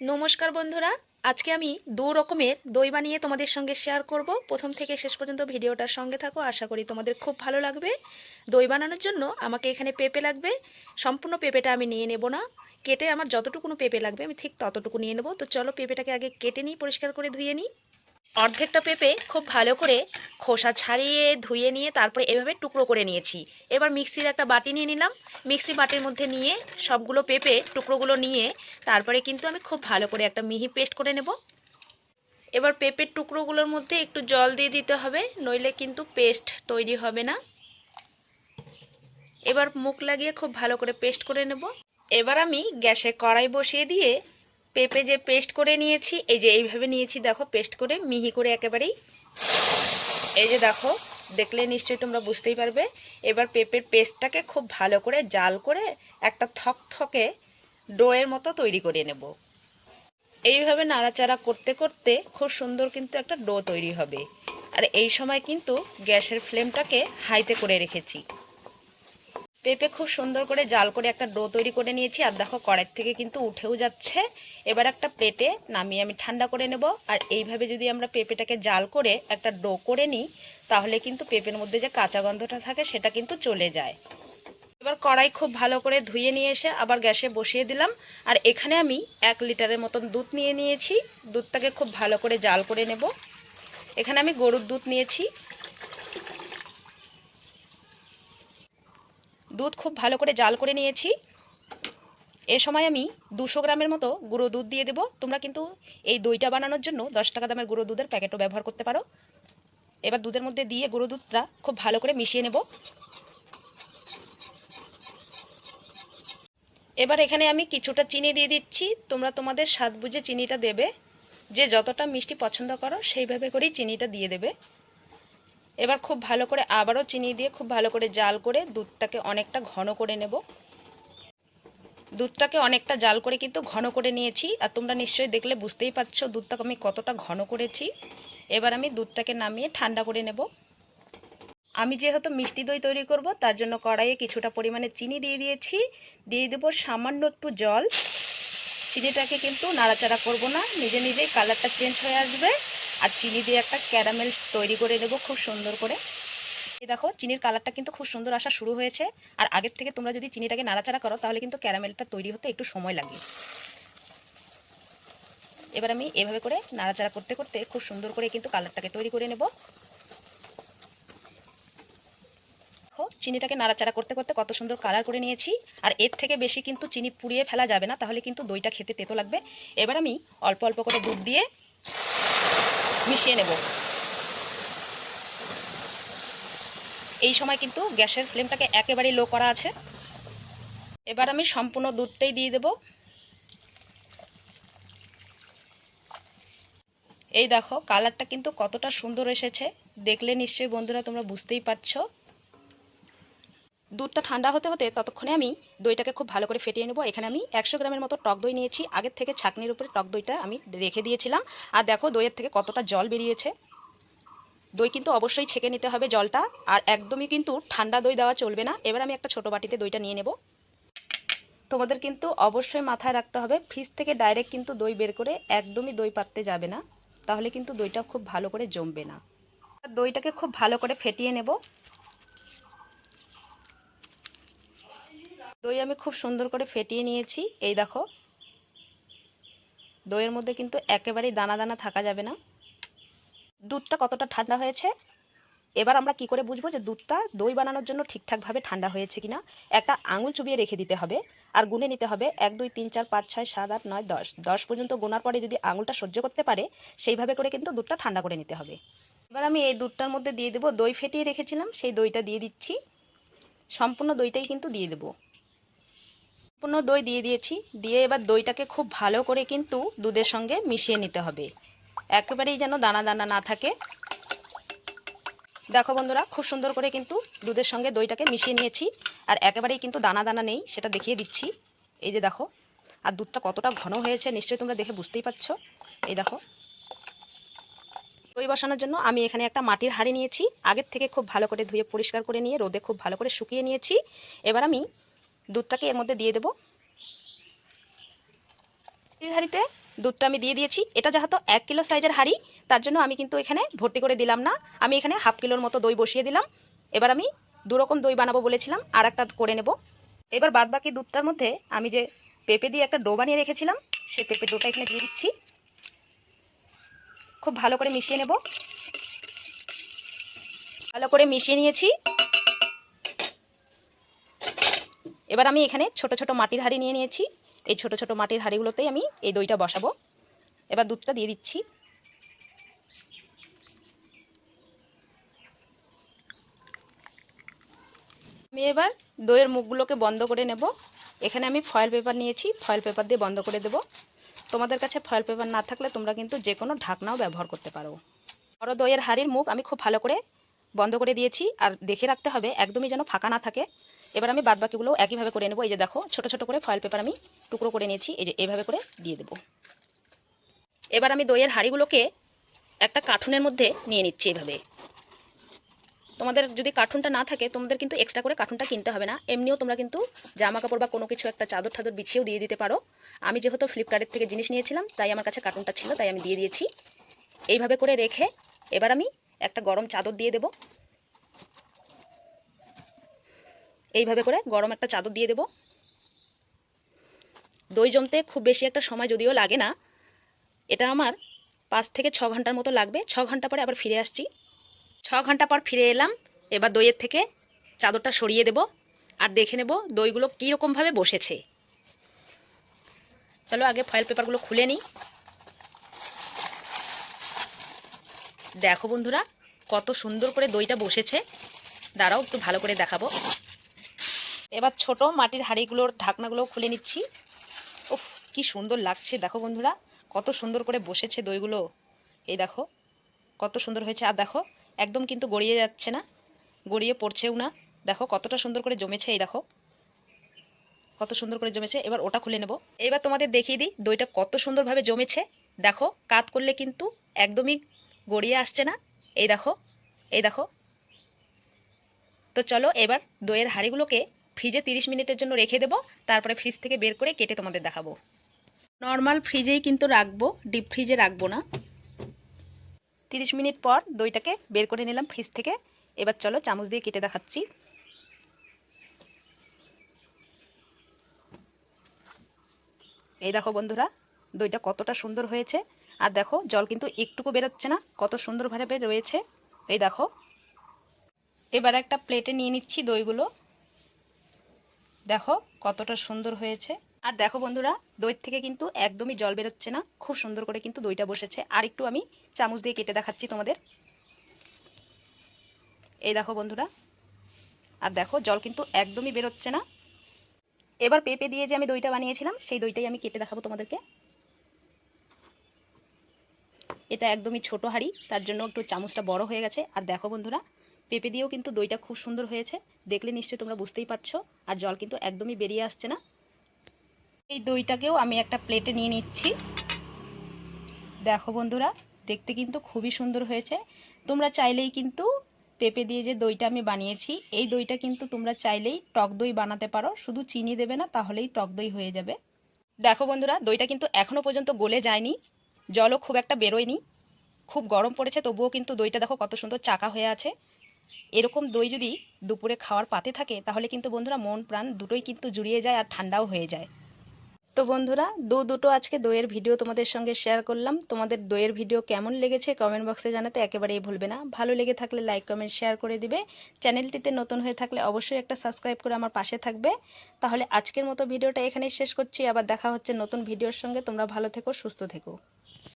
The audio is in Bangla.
নমস্কার বন্ধুরা, আজকে আমি দু রকমের দই বানিয়ে তোমাদের সঙ্গে শেয়ার করব। প্রথম থেকে শেষ পর্যন্ত ভিডিওটার সঙ্গে থাকো, আশা করি তোমাদের খুব ভালো লাগবে। দই বানানোর জন্য আমাকে এখানে পেঁপে লাগবে, সম্পূর্ণ পেঁপেটা আমি নিয়ে নেব না। কেটে আমার যতটুকুনো পেঁপে লাগবে, আমি ঠিক ততটুকু নিয়ে নেব। তো চলো পেঁপেটাকে আগে কেটে নিই, পরিষ্কার করে ধুয়ে নিই। অর্ধেকটা পেঁপে খুব ভালো করে খোসা ছাড়িয়ে, ধুয়ে নিয়ে তারপরে এভাবে টুকরো করে নিয়েছি। এবার মিক্সির একটা বাটি নিয়ে নিলাম। মিক্সি বাটির মধ্যে নিয়ে সবগুলো পেঁপে টুকরোগুলো নিয়ে তারপরে কিন্তু আমি খুব ভালো করে একটা মিহি পেস্ট করে নেব। এবার পেঁপের টুকরোগুলোর মধ্যে একটু জল দিয়ে দিতে হবে, নইলে কিন্তু পেস্ট তৈরি হবে না। এবার মুখ লাগিয়ে খুব ভালো করে পেস্ট করে নেব। এবার আমি গ্যাসে কড়াই বসিয়ে দিয়ে পেঁপে যে পেস্ট করে নিয়েছি, এই যে এইভাবে নিয়েছি, দেখো, পেস্ট করে, মিহি করে একেবারেই। এই যে দেখো, দেখলে নিশ্চয়ই তোমরা বুঝতেই পারবে। এবার পেঁপের পেস্টটাকে খুব ভালো করে জাল করে একটা থক থকে ডোয়ের মতো তৈরি করে নেব। এইভাবে নাড়াচাড়া করতে করতে খুব সুন্দর কিন্তু একটা ডো তৈরি হবে। আর এই সময় কিন্তু গ্যাসের ফ্লেমটাকে হাইতে করে রেখেছি। পেঁপে খুব সুন্দর করে জাল করে একটা ডো তৈরি করে নিয়েছি। আর দেখো কড়াই থেকে কিন্তু উঠেও যাচ্ছে। এবার একটা প্লেটে নামিয়ে আমি ঠান্ডা করে নেব। আর এইভাবে যদি আমরা পেঁপেটাকে জাল করে একটা ডো করে নিই, তাহলে কিন্তু পেঁপের মধ্যে যে কাঁচা গন্ধটা থাকে, সেটা কিন্তু চলে যায়। এবার কড়াই খুব ভালো করে ধুয়ে নিয়ে এসে আবার গ্যাসে বসিয়ে দিলাম। আর এখানে আমি এক লিটারের মতন দুধ নিয়ে নিয়েছি। দুধটাকে খুব ভালো করে জাল করে নেব। এখানে আমি গরুর দুধ নিয়েছি। দুধ খুব ভালো করে জাল করে নিয়েছি। এ সময় আমি দুশো গ্রামের মতো গুঁড়ো দুধ দিয়ে দেবো। তোমরা কিন্তু এই দইটা বানানোর জন্য দশ টাকা দামের গুঁড়ো দুধের প্যাকেটও ব্যবহার করতে পারো। এবার দুধের মধ্যে দিয়ে গুঁড়ো দুধটা খুব ভালো করে মিশিয়ে নেব। এবার এখানে আমি কিছুটা চিনি দিয়ে দিচ্ছি। তোমরা তোমাদের স্বাদ বুঝে চিনিটা দেবে। যে যতটা মিষ্টি পছন্দ করো সেইভাবে করেই চিনিটা দিয়ে দেবে। এবার খুব ভালো করে আবারও চিনি দিয়ে খুব ভালো করে জাল করে দুধটাকে অনেকটা ঘন করে নেব। দুধটাকে অনেকটা জাল করে কিন্তু ঘন করে নিয়েছি আর তোমরা নিশ্চয়ই দেখলে বুঝতেই পারছ দুধটাকে আমি কতটা ঘন করেছি। এবার আমি দুধটাকে নামিয়ে ঠান্ডা করে নেব। আমি যেহেতু মিষ্টি দই তৈরি করব, তার জন্য কড়াইয়ে কিছুটা পরিমাণে চিনি দিয়ে দিয়েছি। দিয়ে দেবো সামান্য একটু জল। চিনিটাকে কিন্তু নাড়াচাড়া করব না, নিজে নিজেই কালারটা চেঞ্জ হয়ে আসবে। আর চিনি দিয়ে একটা ক্যারামেল তৈরি করে নেব খুব সুন্দর করে। এই দেখো, চিনির কালারটা কিন্তু খুব সুন্দর আসা শুরু হয়েছে। আর আগের থেকে তোমরা যদি চিনিটাকে নাড়াচাড়া করো, তাহলে কিন্তু ক্যারামেলটা তৈরি হতে একটু সময় লাগে। এবার আমি এভাবে করে নাড়াচাড়া করতে করতে খুব সুন্দর করে কিন্তু কালারটাকে তৈরি করে নেব। চিনিটাকে নাড়াচাড়া করতে করতে কত সুন্দর কালার করে নিয়েছি। আর এর থেকে বেশি কিন্তু চিনি পুড়িয়ে ফেলা যাবে না, তাহলে কিন্তু দইটা খেতে তেতো লাগবে। এবার আমি অল্প অল্প করে দুধ দিয়ে মিশিয়ে নেব। এই সময় কিন্তু গ্যাসের ফ্লেমটাকে একেবারে লো করা আছে। এবার আমি সম্পূর্ণ দুধটাই দিয়ে দেব। এই দেখো, কালারটা কিন্তু কতটা সুন্দর এসেছে। দেখলে নিশ্চয়ই বন্ধুরা তোমরা বুঝতেই পারছ। দুধটা ঠান্ডা হতে হতে ততক্ষণে আমি দইটাকে খুব ভালো করে ফেটিয়ে নেব। এখানে আমি একশো গ্রামের মতো টক দই নিয়েছি। আগের থেকে ছাকনির উপরে টক দইটা আমি রেখে দিয়েছিলাম। আর দেখো দইয়ের থেকে কতটা জল বেরিয়েছে। দই কিন্তু অবশ্যই ছেঁকে নিতে হবে জলটা। আর একদমই কিন্তু ঠান্ডা দই দেওয়া চলবে না। এবার আমি একটা ছোট বাটিতে দইটা নিয়ে নেব। তোমাদের কিন্তু অবশ্যই মাথায় রাখতে হবে, ফ্রিজ থেকে ডাইরেক্ট কিন্তু দই বের করে একদমই দই পাততে যাবে না। তাহলে কিন্তু দইটা খুব ভালো করে জমবে না। দইটাকে খুব ভালো করে ফেটিয়ে নেব। দই আমি খুব সুন্দর করে ফেটিয়ে নিয়েছি। এই দেখো। দইয়ের মধ্যে কিন্তু একেবারেই দানা দানা থাকা যাবে না। দুধটা কতটা ঠান্ডা হয়েছে? এবার আমরা কি করে বুঝব যে দুধটা দই বানানোর জন্য ঠিকঠাকভাবে ঠান্ডা হয়েছে কিনা? একটা আঙুল চুবিয়ে রেখে দিতে হবে আর গুনে নিতে হবে এক, দুই, তিন, চার, পাঁচ, ছয়, সাত, আট, নয়, দশ। দশ পর্যন্ত গোনার পরে যদি আঙুলটা সহ্য করতে পারে, সেইভাবে করে কিন্তু দুধটা ঠান্ডা করে নিতে হবে। এবার আমি এই দুধটার মধ্যে দিয়ে দেবো। দই ফেটিয়ে রেখেছিলাম, সেই দইটা দিয়ে দিচ্ছি। সম্পূর্ণ দইটাই কিন্তু দিয়ে দেবো। সম্পূর্ণ দই দিয়ে দিয়েছি। দিয়ে এবার দইটাকে খুব ভালো করে কিন্তু দুধের সঙ্গে মিশিয়ে নিতে হবে। একেবারেই যেন দানা দানা না থাকে। দেখো বন্ধুরা, খুব সুন্দর করে কিন্তু দুধের সঙ্গে দইটাকে মিশিয়ে নিয়েছি। আর একেবারেই কিন্তু দানা দানা নেই, সেটা দেখিয়ে দিচ্ছি। এই যে দেখো, আর দুধটা কতটা ঘন হয়েছে, নিশ্চয়ই তোমরা দেখে বুঝতেই পারছ। এই দেখো, দই বসানোর জন্য আমি এখানে একটা মাটির হাঁড়ি নিয়েছি। আগের থেকে খুব ভালো করে ধুয়ে পরিষ্কার করে নিয়ে, রোদে খুব ভালো করে শুকিয়ে নিয়েছি। এবার আমি দুধটাকে এর মধ্যে দিয়ে দেবো। হাঁড়িতে দুধটা আমি দিয়ে দিয়েছি। এটা যেহেতু এক কিলো সাইজের হাঁড়ি, তার জন্য আমি কিন্তু এখানে ভর্তি করে দিলাম না। আমি এখানে হাফ কিলোর মতো দই বসিয়ে দিলাম। এবার আমি দু রকম দই বানাবো বলেছিলাম আর একটা করে নেব। এবার বাদ বাকি দুধটার মধ্যে আমি যে পেঁপে দিয়ে একটা ডো বানিয়ে রেখেছিলাম সেই পেঁপে ডোটা এখানে দিয়ে দিচ্ছি। খুব ভালো করে মিশিয়ে নেব। ভালো করে মিশিয়ে নিয়েছি। এবার আমি এখানে ছোট ছোট মাটির হাঁড়ি নিয়ে নিয়েছি। এই ছোট ছোট মাটির হাঁড়িগুলোতেই আমি এই দইটা বসাবো। এবার দুধটা দিয়ে দিচ্ছি। আমি এবার দইয়ের মুখগুলোকে বন্ধ করে নেব। এখানে আমি ফয়েল পেপার নিয়েছি। ফয়েল পেপার দিয়ে বন্ধ করে দেব। তোমাদের কাছে ফয়েল পেপার না থাকলে তোমরা কিন্তু যে কোনো ঢাকনাও ব্যবহার করতে পারো। বড় দইয়ের হাঁড়ির মুখ আমি খুব ভালো করে বন্ধ করে দিয়েছি। আর দেখে রাখতে হবে, একদমই যেন ফাঁকা না থাকে। এবার আমি বাদ বাকিগুলো একইভাবে করে নেব। এই যে দেখো, ছোট ছোট করে ফয়েল পেপার আমি টুকরো করে নিয়েছি, এই যে এইভাবে করে দিয়ে দেবো। এবার আমি দইয়ের হাঁড়িগুলোকে একটা কার্টুনের মধ্যে নিয়ে নিচ্ছি এভাবে। তোমাদের যদি কার্টুনটা না থাকে, তোমাদের কিন্তু এক্সট্রা করে কার্টুনটা কিনতে হবে না। এমনিও তোমরা কিন্তু জামা কাপড় বা কোনো কিছু একটা চাদর ঠাদর বিছিয়েও দিয়ে দিতে পারো। আমি যেহেতু ফ্লিপকার্টের থেকে জিনিস নিয়েছিলাম, তাই আমার কাছে কার্টুনটা ছিল, তাই আমি দিয়ে দিয়েছি। এইভাবে করে রেখে এবার আমি একটা গরম চাদর দিয়ে দেব। এইভাবে করে গরম একটা চাদর দিয়ে দেব। দই জমতে খুব বেশি একটা সময় যদিও লাগে না, এটা আমার পাঁচ থেকে ছ ঘণ্টার মতো লাগবে। ছ ঘণ্টা পরে আবার ফিরে আসছি। ছ ঘণ্টা পর ফিরে এলাম, এবার দইয়ের থেকে চাদরটা সরিয়ে দেব আর দেখে নেব দইগুলো কীরকমভাবে বসেছে। চলো আগে ফয়েল পেপারগুলো খুলে নিই। দেখো বন্ধুরা, কত সুন্দর করে দইটা বসেছে। দাঁড়াও, একটু ভালো করে দেখাবো। এবার ছোট মাটির হাঁড়িগুলোর ঢাকনাগুলো খুলে নিচ্ছি। উফ, কি সুন্দর লাগছে। দেখো বন্ধুরা, কত সুন্দর করে বসেছে দইগুলো। এই দেখো, কত সুন্দর হয়েছে। আর দেখো, একদম কিন্তু গড়িয়ে যাচ্ছে না, গড়িয়ে পড়ছেও না। দেখো, কতটা সুন্দর করে জমেছে এই দেখো। কত সুন্দর করে জমেছে। এবার ওটা খুলে নেব। এবার তোমাদের দেখিয়ে দিই, দইটা কত সুন্দরভাবে জমেছে। দেখো, কাত করলে কিন্তু একদমই গড়িয়ে আসছে না। এই দেখো এই দেখো। তো চলো, এবার দইয়ের হাঁড়িগুলোকে ফ্রিজে তিরিশ মিনিটের জন্য রেখে দেবো তারপরে ফ্রিজ থেকে বের করে কেটে তোমাদের দেখাবো। নর্মাল ফ্রিজেই কিন্তু রাখব ডিপ ফ্রিজে রাখব না। তিরিশ মিনিট পর দইটাকে বের করে নিলাম ফ্রিজ থেকে। এবার চলো চামচ দিয়ে কেটে দেখাচ্ছি। এই দেখো বন্ধুরা দইটা কতটা সুন্দর হয়েছে। আর দেখো জল কিন্তু একটুকু বেরোচ্ছে না কত সুন্দরভাবে রয়েছে। এই দেখো এবার একটা প্লেটে নিয়ে নিচ্ছি দইগুলো। দেখো কতটা সুন্দর হয়েছে। আর দেখো বন্ধুরা, দই থেকে কিন্তু একদমই জল বেরোচ্ছে না। খুব সুন্দর করে কিন্তু দইটা বসেছে। আর একটু আমি চামচ দিয়ে কেটে দেখাচ্ছি তোমাদের। এই দেখো বন্ধুরা, আর দেখো জল কিন্তু একদমই বেরোচ্ছে না। এবার পেঁপে দিয়ে যে আমি দইটা বানিয়েছিলাম, সেই দইটাই আমি কেটে দেখাবো তোমাদেরকে। এটা একদমই ছোট হাঁড়ি, তার জন্য একটু চামচটা বড় হয়ে গেছে। আর দেখো বন্ধুরা পেঁপে দিয়েও কিন্তু দইটা খুব সুন্দর হয়েছে। দেখলে নিশ্চয়ই তোমরা বুঝতেই পারছ। আর জল কিন্তু একদমই বেরিয়ে আসছে না। এই দইটাকেও আমি একটা প্লেটে নিয়ে নিচ্ছি। দেখো বন্ধুরা, দেখতে কিন্তু খুবই সুন্দর হয়েছে। তোমরা চাইলেই কিন্তু পেঁপে দিয়ে যে দইটা আমি বানিয়েছি, এই দইটা কিন্তু তোমরা চাইলেই টক দই বানাতে পারো। শুধু চিনি দেবে না, তাহলেই টক দই হয়ে যাবে। দেখো বন্ধুরা, দইটা কিন্তু এখনও পর্যন্ত গলে যায়নি। জলও খুব একটা বেরোয়নি। খুব গরম পড়েছে, তবুও কিন্তু দইটা দেখো কত সুন্দর চাকা হয়ে আছে। এরকম দই যদি দুপুরে খাওয়ার পাতে থাকে, তাহলে কিন্তু বন্ধুরা মন প্রাণ দুটোই কিন্তু জুড়িয়ে যায় আর ঠান্ডাও হয়ে যায়। তো বন্ধুরা, দু দুটো আজকে দইয়ের ভিডিও তোমাদের সঙ্গে শেয়ার করলাম। তোমাদের দইয়ের ভিডিও কেমন লেগেছে কমেন্ট বক্সে জানাতে একেবারেই ভুলবে না। ভালো লেগে থাকলে লাইক কমেন্ট শেয়ার করে দিবে। চ্যানেলটিতে নতুন হয়ে থাকলে অবশ্যই একটা সাবস্ক্রাইব করে আমার পাশে থাকবে। তাহলে আজকের মতো ভিডিওটা এখানেই শেষ করছি। আবার দেখা হচ্ছে নতুন ভিডিওর সঙ্গে। তোমরা ভালো থেকো, সুস্থ থেকো।